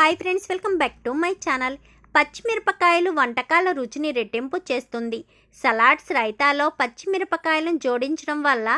Hi friends welcome back to my channel. పచ్చిమిరపకాయలు వంటకాల రుచిని రెట్టింపు చేస్తుంది. సలాడ్స్ రైతాలో పచ్చిమిరపకాయలను జోడించడం వల్ల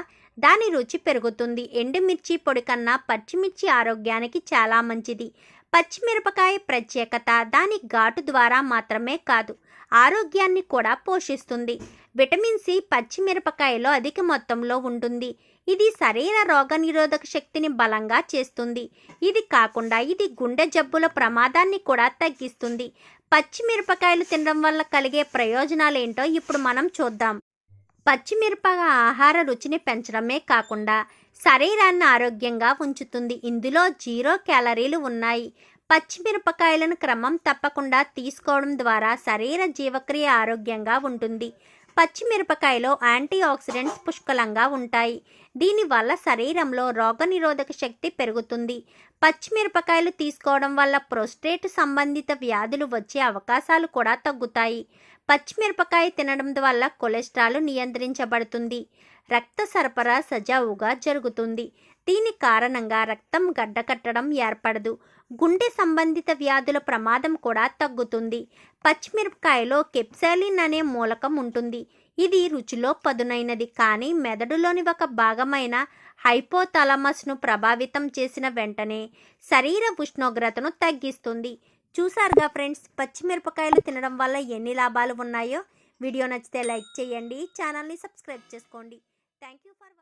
దాని రుచి పెరుగుతుంది. ఎండుమిర్చి పొడి కన్నా పచ్చిమిర్చి ఆరోగ్యానికి చాలా మంచిది. పచ్చిమిరపకాయ ప్రత్యేకత దాని ఘాటు ద్వారా మాత్రమే కాదు ఆరోగ్యాన్ని కూడా పోషిస్తుంది. విటమిన్ సి పచ్చిమిరపకాయలో అధిక మొత్తంలో ఉంటుంది. ఇది శరీర రోగనిరోధక శక్తిని బలంగా చేస్తుంది. ఇది కాకుండా ఇది గుండె జబ్బుల ప్రమాదాన్ని కూడా తగ్గిస్తుంది. పచ్చిమిరపకాయలు తినడం వల్ల కలిగే ప్రయోజనాలు ఏంటో ఇప్పుడు మనం చూద్దాం. పచ్చిమిరపగా ఆహార రుచిని పెంచడమే కాకుండా శరీరాన్ని ఆరోగ్యంగా ఉంచుతుంది. ఇందులో జీరో క్యాలరీలు ఉన్నాయి. పచ్చిమిరపకాయలను క్రమం తప్పకుండా తీసుకోవడం ద్వారా శరీర జీవక్రియ ఆరోగ్యంగా ఉంటుంది. పచ్చిమిరపకాయలో యాంటీ ఆక్సిడెంట్స్ పుష్కలంగా ఉంటాయి. దీనివల్ల శరీరంలో రోగనిరోధక శక్తి పెరుగుతుంది. పచ్చిమిరపకాయలు తీసుకోవడం వల్ల ప్రోస్టేట్ సంబంధిత వ్యాధులు వచ్చే అవకాశాలు కూడా తగ్గుతాయి. పచ్చిమిరపకాయ తినడం వల్ల కొలెస్ట్రాల్ నియంత్రించబడుతుంది. రక్త సరఫరా సజావుగా జరుగుతుంది. దీని కారణంగా రక్తం గడ్డకట్టడం ఏర్పడదు. గుండె సంబంధిత వ్యాధుల ప్రమాదం కూడా తగ్గుతుంది. పచ్చిమిరపకాయలో కెప్సాలిన్ అనే మూలకం ఉంటుంది. ఇది రుచిలో పదునైనది కానీ మెదడులోని ఒక భాగమైన హైపోథాలమస్ను ప్రభావితం చేసిన వెంటనే శరీర ఉష్ణోగ్రతను తగ్గిస్తుంది. చూసారుగా ఫ్రెండ్స్ పచ్చిమిరపకాయలు తినడం వల్ల ఎన్ని లాభాలు ఉన్నాయో? వీడియో నచ్చితే లైక్ చేయండి ఛానల్ని సబ్స్క్రైబ్ చేసుకోండి. Thank you for